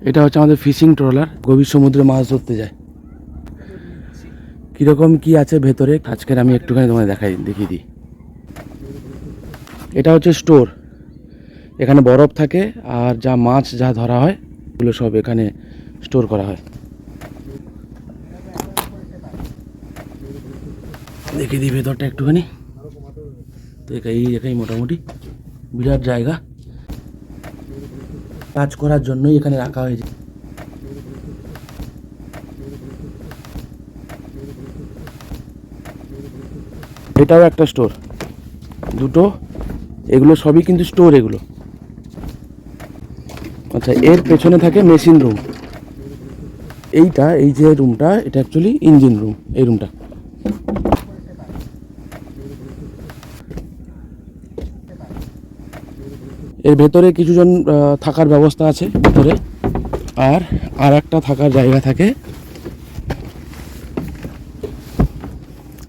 এটা হচ্ছে আমাদের ফিশিং ট্রলার, গভীর সমুদ্রে মাছ ধরতে যায়। কীরকম কি আছে ভেতরে? আজকের আমি একটুখানি তোমাদের দেখাই, দেখিয়ে দিই। এটা হচ্ছে স্টোর। এখানে বরফ থাকে আর যা মাছ যা ধরা হয়, এগুলো সব এখানে স্টোর করা হয়। দেখিয়ে দিই ভেতরটা একটুখানি। তো একা- এই একাই মোটামুটি বিরাট জায়গা। কাজ করার জন্যই এখানে রাখা হয়েছে। এটাও একটা স্টোর দুটো, এগুলো সবই কিন্তু স্টোর এগুলো। আচ্ছা এর পেছনে থাকে মেশিন রুম এইটা, এই যে রুমটা এটা অ্যাকচুয়ালি ইঞ্জিন রুম এই রুমটা এর ভেতরে কিছুজন থাকার ব্যবস্থা আছে ভেতরে। আর আর একটা থাকার জায়গা থাকে।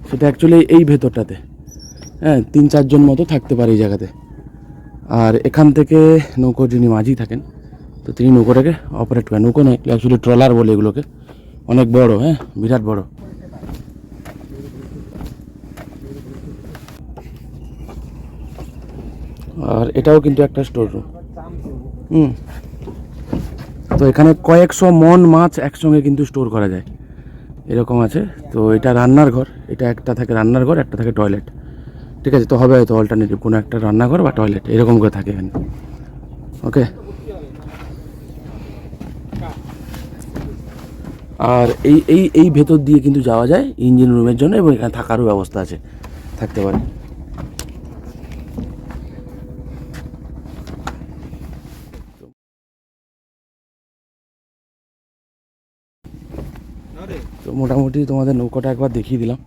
সেটা অ্যাকচুয়ালি এই ভেতরটাতে। হ্যাঁ তিন চারজন মতো থাকতে পারে এই জায়গাতে। আর এখান থেকে নৌকো যিনি মাঝি থাকেন, তো তিনি নৌকোটাকে অপারেট করেন। নৌকো নয় অ্যাকচুয়ালি ট্রলার বলে এগুলোকে। অনেক বড় হ্যাঁ বিরাট বড়। আর এটাও কিন্তু একটা স্টোর রুম হুম। তো এখানে কয়েকশো মন মাছ একসঙ্গে কিন্তু স্টোর করা যায়। এরকম আছে। তো এটা রান্নার ঘর। এটা একটা থাকে রান্নার ঘর, একটা থাকে টয়লেট ঠিক আছে, তো হবে হয়তো অল্টারনেটিভ কোনো একটা রান্নাঘর বা টয়লেট এরকম করে থাকে এখানে। ওকে আর এই এই এই ভেতর দিয়ে কিন্তু যাওয়া যায় ইঞ্জিন রুমের জন্য এবং এখানে থাকারও ব্যবস্থা আছে। থাকতে পারে। তো মোটামুটি তোমাদের নৌকাটা একবার দেখিয়ে দিলাম।